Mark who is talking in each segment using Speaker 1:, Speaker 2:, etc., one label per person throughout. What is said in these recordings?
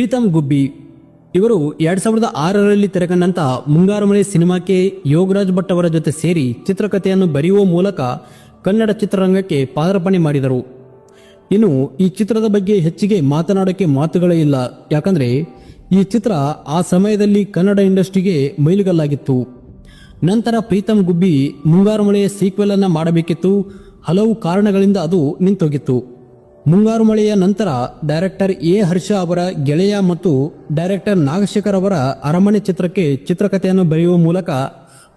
Speaker 1: ಪ್ರೀತಮ್ ಗುಬ್ಬಿ. ಇವರು ಎರಡ್ ಸಾವಿರದ ಆರರಲ್ಲಿ ತೆರೆಕಂಡಂತ ಮುಂಗಾರು ಮಳೆ ಸಿನಿಮಾಕ್ಕೆ ಯೋಗರಾಜ್ ಭಟ್ ಅವರ ಜೊತೆ ಸೇರಿ ಚಿತ್ರಕಥೆಯನ್ನು ಬರೆಯುವ ಮೂಲಕ ಕನ್ನಡ ಚಿತ್ರರಂಗಕ್ಕೆ ಪಾದಾರ್ಪಣೆ ಮಾಡಿದರು. ಇನ್ನು ಈ ಚಿತ್ರದ ಬಗ್ಗೆ ಹೆಚ್ಚಿಗೆ ಮಾತನಾಡೋಕ್ಕೆ ಮಾತುಗಳೇ ಇಲ್ಲ. ಯಾಕಂದ್ರೆ ಈ ಚಿತ್ರ ಆ ಸಮಯದಲ್ಲಿ ಕನ್ನಡ ಇಂಡಸ್ಟ್ರಿಗೆ ಮೈಲುಗಲ್ಲಾಗಿತ್ತು. ನಂತರ ಪ್ರೀತಮ್ ಗುಬ್ಬಿ ಮುಂಗಾರು ಮಳೆಯ ಸೀಕ್ವೆಲ್ ಅನ್ನ ಮಾಡಬೇಕಿತ್ತು. ಹಲವು ಕಾರಣಗಳಿಂದ ಅದು ನಿಂತೋಗಿತ್ತು. ಮುಂಗಾರು ಮಳೆಯ ನಂತರ ಡೈರೆಕ್ಟರ್ ಎ ಹರ್ಷ ಅವರ ಗೆಳೆಯ ಮತ್ತು ಡೈರೆಕ್ಟರ್ ನಾಗಶೇಖರ್ ಅವರ ಅರಮನೆ ಚಿತ್ರಕ್ಕೆ ಚಿತ್ರಕಥೆಯನ್ನು ಬರೆಯುವ ಮೂಲಕ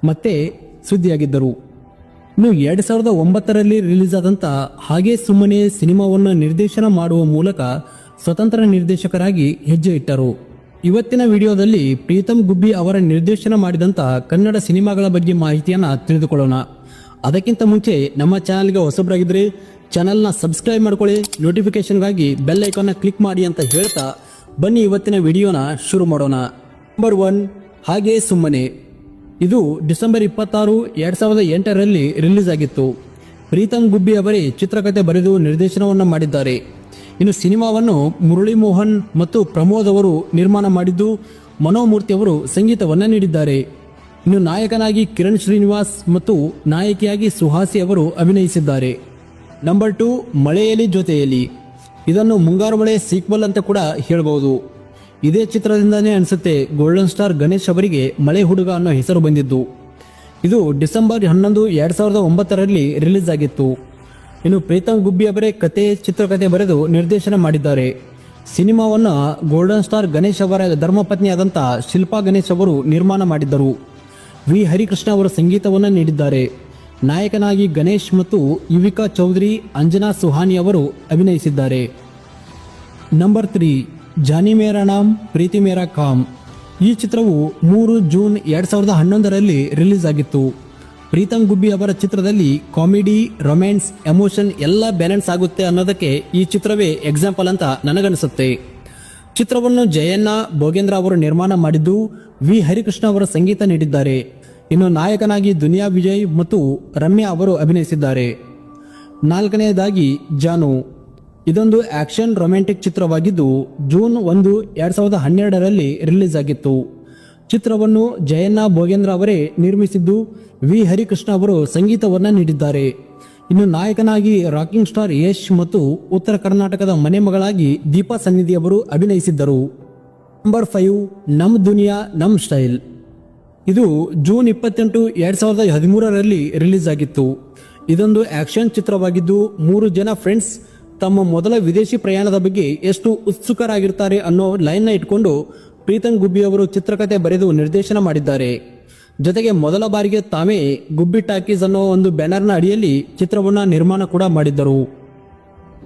Speaker 1: ಮತ್ತೆ ಸುದ್ದಿಯಾಗಿದ್ದರು. ಇನ್ನು ಎರಡು ಸಾವಿರದ ಒಂಬತ್ತರಲ್ಲಿ ರಿಲೀಸ್ ಆದಂತ ಹಾಗೆ ಸುಮ್ಮನೆ ಸಿನಿಮಾವನ್ನು ನಿರ್ದೇಶನ ಮಾಡುವ ಮೂಲಕ ಸ್ವತಂತ್ರ ನಿರ್ದೇಶಕರಾಗಿ ಹೆಜ್ಜೆ ಇಟ್ಟರು. ಇವತ್ತಿನ ವಿಡಿಯೋದಲ್ಲಿ ಪ್ರೀತಮ್ ಗುಬ್ಬಿ ಅವರ ನಿರ್ದೇಶನ ಮಾಡಿದಂತ ಕನ್ನಡ ಸಿನಿಮಾಗಳ ಬಗ್ಗೆ ಮಾಹಿತಿಯನ್ನು ತಿಳಿದುಕೊಳ್ಳೋಣ. ಅದಕ್ಕಿಂತ ಮುಂಚೆ ನಮ್ಮ ಚಾನಲ್ಗೆ ಹೊಸಬರಾಗಿದ್ರೆ ಚಾನಲ್ನ ಸಬ್ಸ್ಕ್ರೈಬ್ ಮಾಡ್ಕೊಳ್ಳಿ ನೋಟಿಫಿಕೇಶನ್ಗಾಗಿ ಬೆಲ್ ಐಕಾನ್ನ ಕ್ಲಿಕ್ ಮಾಡಿ ಅಂತ ಹೇಳ್ತಾ ಬನ್ನಿ ಇವತ್ತಿನ ವಿಡಿಯೋನ ಶುರು ಮಾಡೋಣ. ನಂಬರ್ ಒನ್ ಹಾಗೆ ಸುಮ್ಮನೆ. ಇದು ಡಿಸೆಂಬರ್ ಇಪ್ಪತ್ತಾರು, ಎರಡು ಸಾವಿರದ ಎಂಟರಲ್ಲಿ ರಿಲೀಸ್ ಆಗಿತ್ತು. ಪ್ರೀತಮ್ ಗುಬ್ಬಿ ಅವರೇ ಚಿತ್ರಕಥೆ ಬರೆದು ನಿರ್ದೇಶನವನ್ನು ಮಾಡಿದ್ದಾರೆ. ಇನ್ನು ಸಿನಿಮಾವನ್ನು ಮುರಳಿ ಮೋಹನ್ ಮತ್ತು ಪ್ರಮೋದ್ ಅವರು ನಿರ್ಮಾಣ ಮಾಡಿದ್ದು, ಮನೋಮೂರ್ತಿ ಅವರು ಸಂಗೀತವನ್ನು ನೀಡಿದ್ದಾರೆ. ಇನ್ನು ನಾಯಕನಾಗಿ ಕಿರಣ್ ಶ್ರೀನಿವಾಸ್ ಮತ್ತು ನಾಯಕಿಯಾಗಿ ಸುಹಾಸಿ ಅವರು ಅಭಿನಯಿಸಿದ್ದಾರೆ. ನಂಬರ್ ಟು ಮಳೆಯಲ್ಲಿ ಜೊತೆಯಲ್ಲಿ. ಇದನ್ನು ಮುಂಗಾರು ಮಳೆ ಸೀಕ್ವಲ್ ಅಂತ ಕೂಡ ಹೇಳಬಹುದು ಇದೇ ಚಿತ್ರದಿಂದನೇ ಅನಿಸುತ್ತೆ ಗೋಲ್ಡನ್ ಸ್ಟಾರ್ ಗಣೇಶ್ ಅವರಿಗೆ ಮಳೆ ಹುಡುಗ ಅನ್ನೋ ಹೆಸರು ಬಂದಿದ್ದು. ಇದು ಡಿಸೆಂಬರ್ ಹನ್ನೊಂದು, ಎರಡ್ ಸಾವಿರದ ಒಂಬತ್ತರಲ್ಲಿ ರಿಲೀಸ್ ಆಗಿತ್ತು. ಇನ್ನು ಪ್ರೀತಮ್ ಗುಬ್ಬಿ ಅವರೇ ಕತೆ ಚಿತ್ರಕಥೆ ಬರೆದು ನಿರ್ದೇಶನ ಮಾಡಿದ್ದಾರೆ. ಸಿನಿಮಾವನ್ನು ಗೋಲ್ಡನ್ ಸ್ಟಾರ್ ಗಣೇಶ್ ಅವರ ಧರ್ಮಪತ್ನಿಯಾದಂಥ ಶಿಲ್ಪಾ ಗಣೇಶ್ ಅವರು ನಿರ್ಮಾಣ ಮಾಡಿದ್ದರು. ವಿ. ಹರಿಕೃಷ್ಣ ಅವರ ಸಂಗೀತವನ್ನು ನೀಡಿದ್ದಾರೆ. ನಾಯಕನಾಗಿ ಗಣೇಶ್ ಮತ್ತು ಯುವಿಕಾ ಚೌಧರಿ ಅಂಜನಾ ಸುಹಾನಿ ಅವರು ಅಭಿನಯಿಸಿದ್ದಾರೆ. Number three, Johnny Mera Naam, Preethi Mera Kaam. ಈ ಚಿತ್ರವು ಮೂರು ಜೂನ್ ಎರಡು ಸಾವಿರದ ಹನ್ನೊಂದರಲ್ಲಿ ರಿಲೀಸ್ ಆಗಿತ್ತು. ಪ್ರೀತಂ ಗುಬ್ಬಿ ಅವರ ಚಿತ್ರದಲ್ಲಿ ಕಾಮಿಡಿ, ರೊಮ್ಯಾನ್ಸ್, ಎಮೋಷನ್ ಎಲ್ಲ ಬ್ಯಾಲೆನ್ಸ್ ಆಗುತ್ತೆ ಅನ್ನೋದಕ್ಕೆ ಈ ಚಿತ್ರವೇ ಎಕ್ಸಾಂಪಲ್ ಅಂತ ನನಗನಿಸುತ್ತೆ. ಚಿತ್ರವನ್ನು ಜಯಣ್ಣ ಭೋಗೇಂದ್ರ ಅವರು ನಿರ್ಮಾಣ ಮಾಡಿದ್ದು ವಿ. ಹರಿಕೃಷ್ಣ ಅವರ ಸಂಗೀತ ನೀಡಿದ್ದಾರೆ. ಇನ್ನು ನಾಯಕನಾಗಿ ದುನಿಯಾ ವಿಜಯ್ ಮತ್ತು ರಮ್ಯಾ ಅವರು ಅಭಿನಯಿಸಿದ್ದಾರೆ. ನಾಲ್ಕನೆಯದಾಗಿ ಜಾನು. ಇದೊಂದು ಆಕ್ಷನ್ ರೊಮ್ಯಾಂಟಿಕ್ ಚಿತ್ರವಾಗಿದ್ದು ಜೂನ್ ಒಂದು, ಎರಡ್ ಸಾವಿರದ ಹನ್ನೆರಡರಲ್ಲಿ ರಿಲೀಸ್ ಆಗಿತ್ತು. ಚಿತ್ರವನ್ನು ಜಯಣ್ಣ ಭೋಗೇಂದ್ರ ಅವರೇ ನಿರ್ಮಿಸಿದ್ದು ವಿ. ಹರಿಕೃಷ್ಣ ಅವರು ಸಂಗೀತವನ್ನು ನೀಡಿದ್ದಾರೆ. ಇನ್ನು ನಾಯಕನಾಗಿ ರಾಕಿಂಗ್ ಸ್ಟಾರ್ ಯಶ್ ಮತ್ತು ಉತ್ತರ ಕರ್ನಾಟಕದ ಮನೆ ಮಗಳಾಗಿ ದೀಪಾ ಸನ್ನಿಧಿ ಅವರು ಅಭಿನಯಿಸಿದ್ದರು. ನಂಬರ್ ಫೈವ್, ನಮ್ ದುನಿಯಾ, ನಮ್ ಸ್ಟೈಲ್. ಇದು ಜೂನ್ ಇಪ್ಪತ್ತೆಂಟು ಎರಡ್ ಸಾವಿರದ ಹದಿಮೂರರಲ್ಲಿ ರಿಲೀಸ್ ಆಗಿತ್ತು. ಇದೊಂದು ಆಕ್ಷನ್ ಚಿತ್ರವಾಗಿದ್ದು ಮೂರು ಜನ ಫ್ರೆಂಡ್ಸ್ ತಮ್ಮ ಮೊದಲ ವಿದೇಶಿ ಪ್ರಯಾಣದ ಬಗ್ಗೆ ಎಷ್ಟು ಉತ್ಸುಕರಾಗಿರ್ತಾರೆ ಅನ್ನೋ ಲೈನ್ನ ಇಟ್ಕೊಂಡು ಪ್ರೀತಂ ಗುಬ್ಬಿ ಅವರು ಚಿತ್ರಕಥೆ ಬರೆದು ನಿರ್ದೇಶನ ಮಾಡಿದ್ದಾರೆ. ಜೊತೆಗೆ ಮೊದಲ ಬಾರಿಗೆ ತಾವೇ ಗುಬ್ಬಿ ಟಾಕೀಸ್ ಅನ್ನೋ ಒಂದು ಬ್ಯಾನರ್ನ ಅಡಿಯಲ್ಲಿ ಚಿತ್ರವನ್ನು ನಿರ್ಮಾಣ ಕೂಡ ಮಾಡಿದ್ದರು.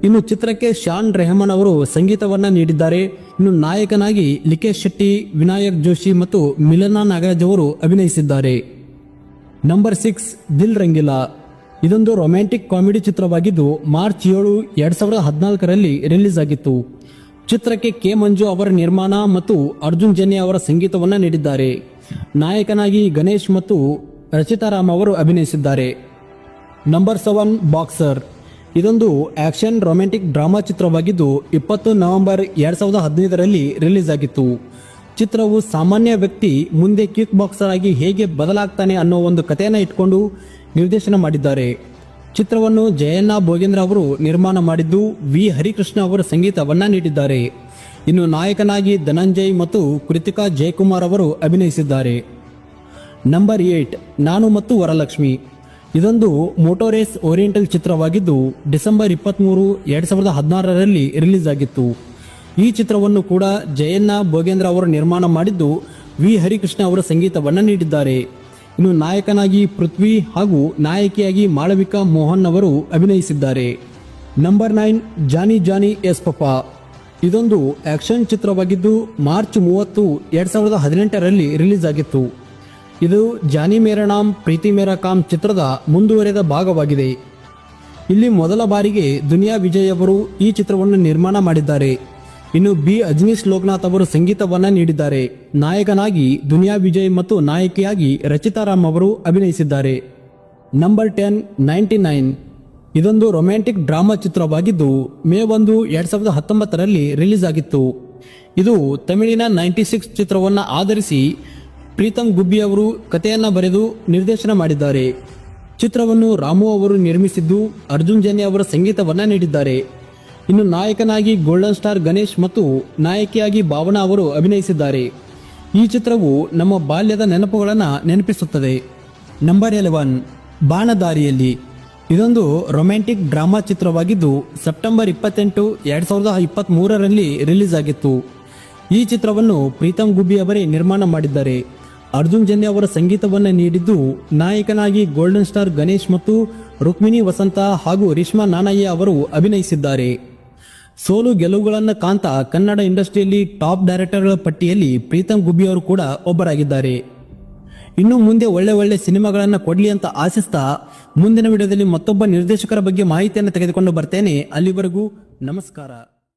Speaker 1: ಇನ್ನು ಚಿತ್ರಕ್ಕೆ ಶಾನ್ ರೆಹಮಾನ್ ಅವರು ಸಂಗೀತವನ್ನ ನೀಡಿದ್ದಾರೆ. ಇನ್ನು ನಾಯಕನಾಗಿ ಲಿಕೇಶ್ ಶೆಟ್ಟಿ, ವಿನಾಯಕ್ ಜೋಶಿ ಮತ್ತು ಮಿಲನಾ ನಾಗರಾಜ್ ಅವರು ಅಭಿನಯಿಸಿದ್ದಾರೆ. Number six Dil Rangila. ಇದೊಂದು ರೊಮ್ಯಾಂಟಿಕ್ ಕಾಮಿಡಿ ಚಿತ್ರವಾಗಿದ್ದು ಮಾರ್ಚ್ ಏಳು, ಎರಡ್ ಸಾವಿರದ ಹದಿನಾಲ್ಕರಲ್ಲಿ ರಿಲೀಸ್ ಆಗಿತ್ತು. ಚಿತ್ರಕ್ಕೆ ಕೆ ಮಂಜು ಅವರ ನಿರ್ಮಾಣ ಮತ್ತು ಅರ್ಜುನ್ ಜನ್ಯ ಅವರ ಸಂಗೀತವನ್ನ ನೀಡಿದ್ದಾರೆ. ನಾಯಕನಾಗಿ ಗಣೇಶ್ ಮತ್ತು ರಚಿತಾರಾಮ್ ಅವರು ಅಭಿನಯಿಸಿದ್ದಾರೆ. ನಂಬರ್ ಸೆವೆನ್ ಬಾಕ್ಸರ್ ಇದೊಂದು ಆಕ್ಷನ್ ರೊಮ್ಯಾಂಟಿಕ್ ಡ್ರಾಮಾ ಚಿತ್ರವಾಗಿದ್ದು ಇಪ್ಪತ್ತು ನವೆಂಬರ್ ಎರಡು ಸಾವಿರದ ಹದಿನೈದರಲ್ಲಿ ರಿಲೀಸ್ ಆಗಿತ್ತು. ಚಿತ್ರವು ಸಾಮಾನ್ಯ ವ್ಯಕ್ತಿ ಮುಂದೆ ಕಿಕ್ ಬಾಕ್ಸರ್ ಆಗಿ ಹೇಗೆ ಬದಲಾಗ್ತಾನೆ ಅನ್ನೋ ಒಂದು ಕಥೆಯನ್ನು ಇಟ್ಕೊಂಡು ನಿರ್ದೇಶನ ಮಾಡಿದ್ದಾರೆ. ಚಿತ್ರವನ್ನು ಜಯಣ್ಣ ಭೋಗೇಂದ್ರ ಅವರು ನಿರ್ಮಾಣ ಮಾಡಿದ್ದು ವಿ. ಹರಿಕೃಷ್ಣ ಅವರು ಸಂಗೀತವನ್ನ ನೀಡಿದ್ದಾರೆ. ಇನ್ನು ನಾಯಕನಾಗಿ ಧನಂಜಯ್ ಮತ್ತು ಕೃತಿಕಾ ಜಯಕುಮಾರ್ ಅವರು ಅಭಿನಯಿಸಿದ್ದಾರೆ. ನಂಬರ್ ಏಟ್, ನಾನು ಮತ್ತು ವರಲಕ್ಷ್ಮಿ. ಇದೊಂದು ಮೋಟೋರೇಸ್ ಓರಿಯೆಂಟಲ್ ಚಿತ್ರವಾಗಿದ್ದು ಡಿಸೆಂಬರ್ ಇಪ್ಪತ್ತ್ಮೂರು ಎರಡು ಸಾವಿರದ ಹದಿನಾರರಲ್ಲಿ ರಿಲೀಸ್ ಆಗಿತ್ತು. ಈ ಚಿತ್ರವನ್ನು ಕೂಡ ಜಯಣ್ಣ ಭೋಗೇಂದ್ರ ಅವರು ನಿರ್ಮಾಣ ಮಾಡಿದ್ದು ವಿ ಹರಿಕೃಷ್ಣ ಅವರ ಸಂಗೀತವನ್ನು ನೀಡಿದ್ದಾರೆ. ಇನ್ನು ನಾಯಕನಾಗಿ ಪೃಥ್ವಿ ಹಾಗೂ ನಾಯಕಿಯಾಗಿ ಮಾಳವಿಕಾ ಮೋಹನ್ ಅವರು ಅಭಿನಯಿಸಿದ್ದಾರೆ. Number nine Johnny Johnny yes papa. ಇದೊಂದು ಆಕ್ಷನ್ ಚಿತ್ರವಾಗಿದ್ದು ಮಾರ್ಚ್ ಮೂವತ್ತು ಎರಡು ಸಾವಿರದ ಹದಿನೆಂಟರಲ್ಲಿ ರಿಲೀಸ್ ಆಗಿತ್ತು. ಇದು ಜಾನಿ ಮೇರಾ ಪ್ರೀತಿ ಮೇರಾ ಕಾಮ್ ಚಿತ್ರದ ಮುಂದುವರೆದ ಭಾಗವಾಗಿದೆ. ಇಲ್ಲಿ ಮೊದಲ ಬಾರಿಗೆ ದುನಿಯಾ ವಿಜಯ್ ಅವರು ಈ ಚಿತ್ರವನ್ನು ನಿರ್ಮಾಣ ಮಾಡಿದ್ದಾರೆ. ಇನ್ನು ಬಿ. ಅಜ್ನೀಶ್ ಲೋಕನಾಥ್ ಅವರು ಸಂಗೀತವನ್ನ ನೀಡಿದ್ದಾರೆ. ನಾಯಕನಾಗಿ ದುನಿಯಾ ವಿಜಯ್ ಮತ್ತು ನಾಯಕಿಯಾಗಿ ರಚಿತಾರಾಮ್ ಅವರು ಅಭಿನಯಿಸಿದ್ದಾರೆ. Number ten, ninety nine. ಇದೊಂದು ರೊಮ್ಯಾಂಟಿಕ್ ಡ್ರಾಮಾ ಚಿತ್ರವಾಗಿದ್ದು, ಮೇ ಒಂದು, ಎರಡ್ ಸಾವಿರದ ಹತ್ತೊಂಬತ್ತರಲ್ಲಿ ರಿಲೀಸ್ ಆಗಿತ್ತು. ಇದು ತಮಿಳಿನ ನೈಂಟಿ ಸಿಕ್ಸ್ ಚಿತ್ರವನ್ನು ಆಧರಿಸಿ ಪ್ರೀತಮ್ ಗುಬ್ಬಿ ಅವರು ಕಥೆಯನ್ನ ಬರೆದು ನಿರ್ದೇಶನ ಮಾಡಿದ್ದಾರೆ. ಚಿತ್ರವನ್ನು ರಾಮು ಅವರು ನಿರ್ಮಿಸಿದ್ದು ಅರ್ಜುನ್ ಜನ್ಯ ಅವರ ಸಂಗೀತವನ್ನ ನೀಡಿದ್ದಾರೆ. ಇನ್ನು ನಾಯಕನಾಗಿ ಗೋಲ್ಡನ್ ಸ್ಟಾರ್ ಗಣೇಶ್ ಮತ್ತು ನಾಯಕಿಯಾಗಿ ಭಾವನಾ ಅವರು ಅಭಿನಯಿಸಿದ್ದಾರೆ. ಈ ಚಿತ್ರವು ನಮ್ಮ ಬಾಲ್ಯದ ನೆನಪುಗಳನ್ನು ನೆನಪಿಸುತ್ತದೆ. ನಂಬರ್ ಎಲೆವನ್ ಬಾಣದಾರಿಯಲ್ಲಿ. ಇದೊಂದು ರೊಮ್ಯಾಂಟಿಕ್ ಡ್ರಾಮಾ ಚಿತ್ರವಾಗಿದ್ದು ಸೆಪ್ಟೆಂಬರ್ ಇಪ್ಪತ್ತೆಂಟು, ಎರಡು ಸಾವಿರದ ಇಪ್ಪತ್ತ್ ಮೂರರಲ್ಲಿ ರಿಲೀಸ್ ಆಗಿತ್ತು. ಈ ಚಿತ್ರವನ್ನು ಪ್ರೀತಮ್ ಗುಬ್ಬಿ ಅವರೇ ನಿರ್ಮಾಣ ಮಾಡಿದ್ದಾರೆ. ಅರ್ಜುನ್ ಜನ್ಯ ಅವರ ಸಂಗೀತವನ್ನು ನೀಡಿದ್ದು ನಾಯಕನಾಗಿ ಗೋಲ್ಡನ್ ಸ್ಟಾರ್ ಗಣೇಶ್ ಮತ್ತು ರುಕ್ಮಿಣಿ ವಸಂತ ಹಾಗೂ ರೇಷ್ಮಾ ನಾನಯ್ಯ ಅವರು ಅಭಿನಯಿಸಿದ್ದಾರೆ. ಸೋಲು ಗೆಲುವುಗಳನ್ನು ಕಾಂತ ಕನ್ನಡ ಇಂಡಸ್ಟ್ರಿಯಲ್ಲಿ ಟಾಪ್ ಡೈರೆಕ್ಟರ್ಗಳ ಪಟ್ಟಿಯಲ್ಲಿ ಪ್ರೀತಮ್ ಗುಬ್ಬಿ ಅವರು ಕೂಡ ಒಬ್ಬರಾಗಿದ್ದಾರೆ. ಇನ್ನು ಮುಂದೆ ಒಳ್ಳೆ ಒಳ್ಳೆ ಸಿನಿಮಾಗಳನ್ನು ಕೊಡಲಿ ಅಂತ ಆಶಿಸ್ತಾ ಮುಂದಿನ ವಿಡಿಯೋದಲ್ಲಿ ಮತ್ತೊಬ್ಬ ನಿರ್ದೇಶಕರ ಬಗ್ಗೆ ಮಾಹಿತಿಯನ್ನು ತೆಗೆದುಕೊಂಡು ಬರ್ತೇನೆ. ಅಲ್ಲಿವರೆಗೂ ನಮಸ್ಕಾರ.